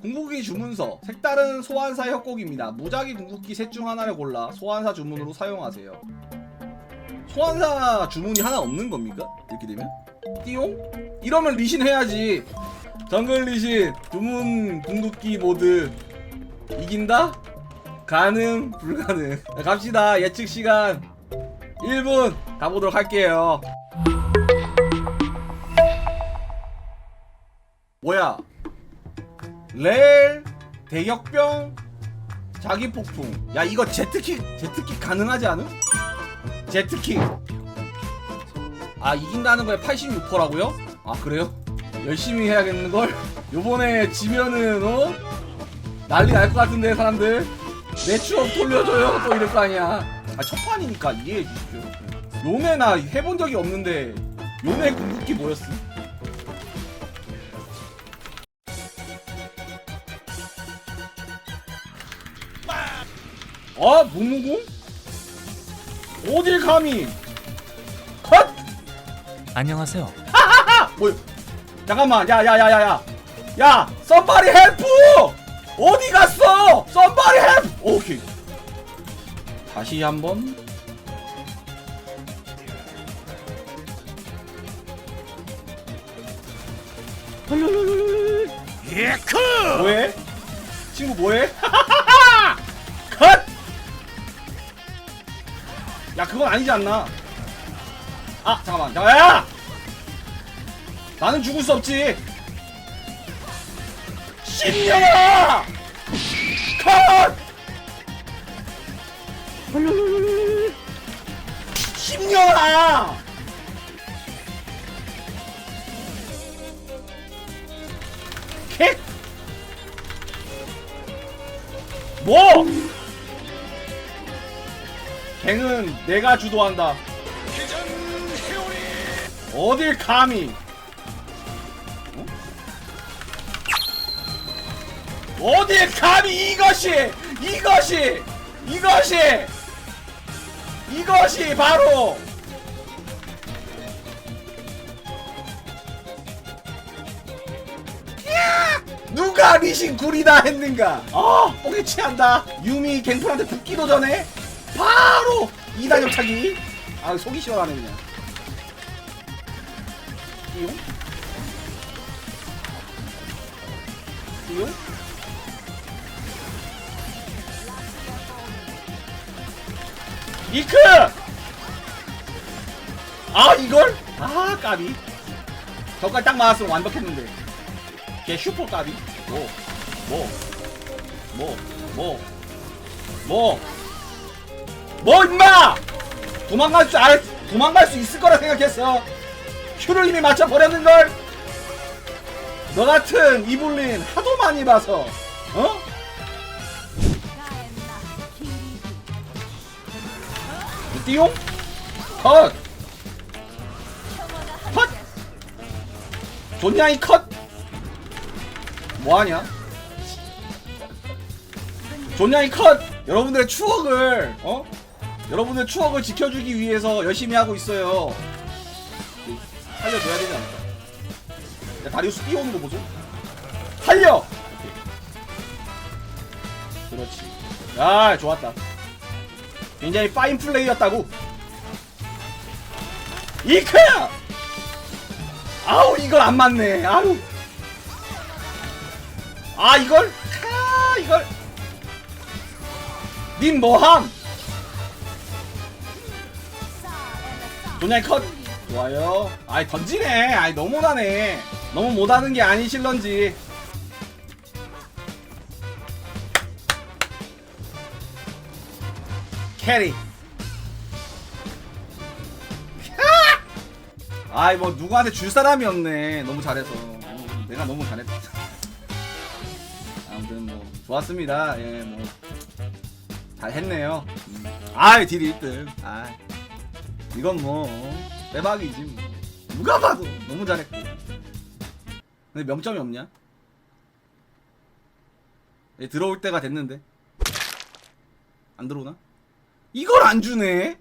궁극기 주문서 색다른 소환사 협곡입니다. 무작위 궁극기 셋 중 하나를 골라 소환사 주문으로 사용하세요. 소환사 주문이 하나 없는 겁니까? 이렇게 되면? 띠용? 이러면 리신 해야지. 정글 리신 주문 궁극기 모드 이긴다? 가능 불가능. 자, 갑시다. 예측 시간 1분 가보도록 할게요. 뭐야? 레일 대격병 자기 폭풍. 야 이거 제트킥 제트킥 가능하지 않음? 제트킥. 아 이긴다는 거에 86%라고요? 아 그래요? 열심히 해야겠는 걸. 요번에 지면은 어 난리 날 것 같은데 사람들 내 추억 돌려줘요 또 이럴 거 아니야. 아 첫판이니까 이해해 주십시오. 요네 나 해본 적이 없는데 요네 궁극기 뭐였음? 아 무무궁? 어딜 감히? 컷! 안녕하세요. 아! 뭐 잠깐만 야야야야야 야 썸바리 헬프 어디 갔어 썸바리 헬프 오케이 다시 한번 예크! 뭐해 친구 뭐해 야 그건 아니지 않나 아 잠깐만 야, 야! 나는 죽을 수 없지 신년아 컷! 신년아 캣! 뭐? 갱은 내가 주도한다. 어딜 감히? 어? 어딜 감히 이것이 이것이 이것이 이것이 바로 누가 리신 구리다 했는가? 어, 취한다. 유미 갱플한테 붙기도 전에 바로 이단협 차기. 아, 속이 시원하네 그냥. 띠용? 띠용? 이크! 아, 이걸? 아, 까비. 저까지 딱 맞았으면 완벽했는데. 걔 슈퍼 까비? 뭐? 뭐? 뭐? 뭐? 뭐? 뭐 임마! 도망갈 줄 알, 도망갈 수 있을 거라 생각했어. 큐를 이미 맞춰 버렸는 걸. 너 같은 이블린 하도 많이 봐서, 어? 띠용? 컷! 컷! 좋냐 이 컷! 뭐하냐? 좋냐 이 컷! 여러분들의 추억을 어? 여러분의 추억을 지켜주기 위해서 열심히 하고 있어요. 살려줘야 되지 않을까? 야 다리우스 뛰어오는 거 보소? 살려! 그렇지. 아 좋았다. 굉장히 파인 플레이였다고. 이크! 아우 이걸 안 맞네. 아우. 아 이걸? 아 이걸. 님 뭐함 도냐이 컷. 좋아요. 아이 던지네. 아이 너무 못하네. 너무 못하는 게 아니실런지. 캐리. 아이 뭐 누구한테 줄 사람이 없네. 너무 잘해서. 어, 내가 너무 잘했다. 아무튼 뭐 좋았습니다. 예뭐. 잘 했네요. 음. 아이 딜 1등. 아이 건뭐 빼박이지 뭐. 누가 봐도 너무 잘했고. 근데 명점이 없냐? 얘 들어올 때가 됐는데. 안 들어오나? 이걸 안 주네